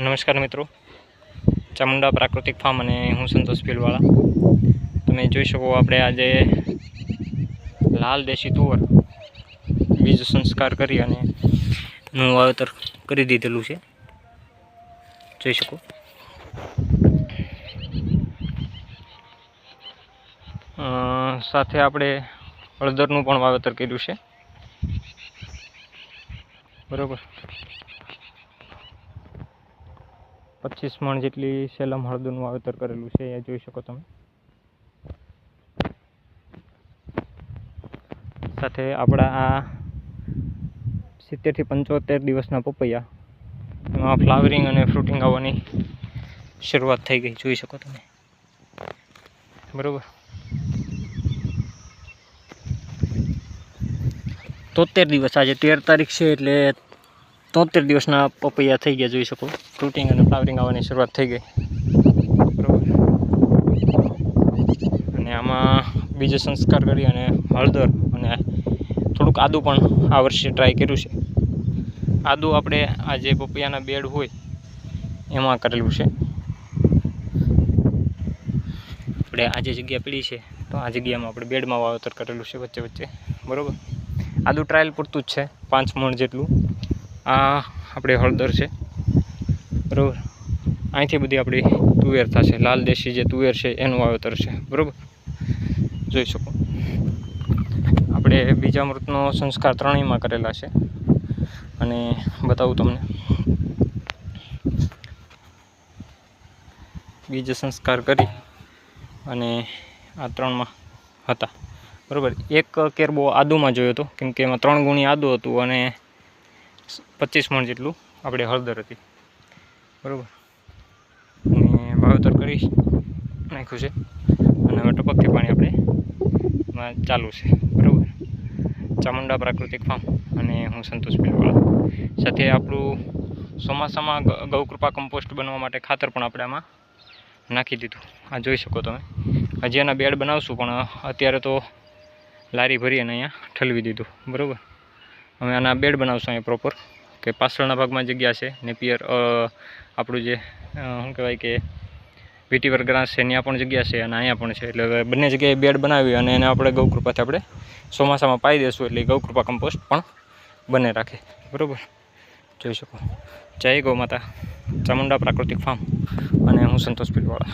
નમસ્કાર મિત્રો. ચામુંડા પ્રાકૃતિક ફાર્મ અને હું સંતોષ ભીલવાળા તમે જોઈ શકો આપણે આજે લાલ દેશી તુવર બીજો સંસ્કાર કરી અને નું વાવેતર કરી દીધેલું છે. જોઈ શકો. સાથે આપણે હળદરનું પણ વાવેતર કર્યું છે. બરોબર. પચીસ મણ જેટલી સેલમ હળદરનું વાવેતર કરેલું છે એ જોઈ શકો તમે. સાથે આપણા આ સિત્તેરથી પંચોતેર દિવસના પપૈયા, એમાં ફ્લાવરિંગ અને ફ્રૂટિંગ આવવાની શરૂઆત થઈ ગઈ, જોઈ શકો તમે. બરાબર. તોતેર દિવસ, આજે તેર તારીખ છે એટલે તોતેર દિવસના પપૈયા થઈ ગયા જોઈ શકો. ફ્રૂટિંગ અને ફ્લાવરિંગ આવવાની શરૂઆત થઈ ગઈ. અને આમાં બીજો સંસ્કાર કરી અને હળદર અને થોડુંક આદું પણ આ વર્ષે ટ્રાય કર્યું છે. આદું આપણે આ જે પપૈયાના બેડ હોય, એમાં કરેલું છે. આપણે આ જે જગ્યા પડી છે, તો આ જગ્યામાં આપણે બેડમાં વાવેતર કરેલું છે વચ્ચે વચ્ચે. બરાબર? આદું ટ્રાયલ પૂરતું જ છે, પાંચ મણ જેટલું. આ આપણે હળદર છે. બરાબર? અહીંથી બધી આપણી તુવેર થશે. લાલ દેશી જે તુવેર છે, એનું વાવેતર છે. બરાબર? જોઈ શકો. આપણે બીજા મૃતનો સંસ્કાર ત્રણેયમાં કરેલા છે. અને બતાવું તમને. બીજ સંસ્કાર કરી અને આ ત્રણમાં હતા. બરાબર? એક કેરબો આદુમાં જોયો હતો. કેમકે એમાં ત્રણ ગુણી આદુ હતું અને પચીસ મણ જેટલું આપણે હળદર હતી. બરાબર? અને વાવેતર કરી નાખ્યું છે. અને હવે ટપકથી પાણી આપણે ચાલુ છે. બરાબર? ચામુંડા પ્રાકૃતિક ફાર્મ અને હું સંતોષ પીલવાળા સાથે આપણું ચોમાસામાં ગૌકૃપા કમ્પોસ્ટ બનવા માટે ખાતર પણ આપણે આમાં નાખી દીધું. આ જોઈ શકો તમે. હજી એના બેડ બનાવશું, પણ અત્યારે તો લારી ભરી અને અહીંયા ઠલવી દીધું. બરાબર? અમે આના બેડ બનાવશું અહીં પ્રોપર કે પાછળના ભાગમાં જગ્યા છે, ને પિયર આપણું જે શું કહેવાય કે, વિટીવર ગ્રાસ છે, ત્યાં પણ જગ્યા છે અને અહીંયા પણ છે. એટલે બંને જગ્યાએ બેડ બનાવી અને એને આપણે ગૌકૃપાથી આપણે ચોમાસામાં પાઈ દઈશું એટલે ગૌકૃપા કમ્પોસ્ટ પણ બને રાખે. બરાબર? જોઈ શકો. જય ગૌ માતા. ચામુંડા પ્રાકૃતિક ફાર્મ અને હું સંતોષ પીલવાળા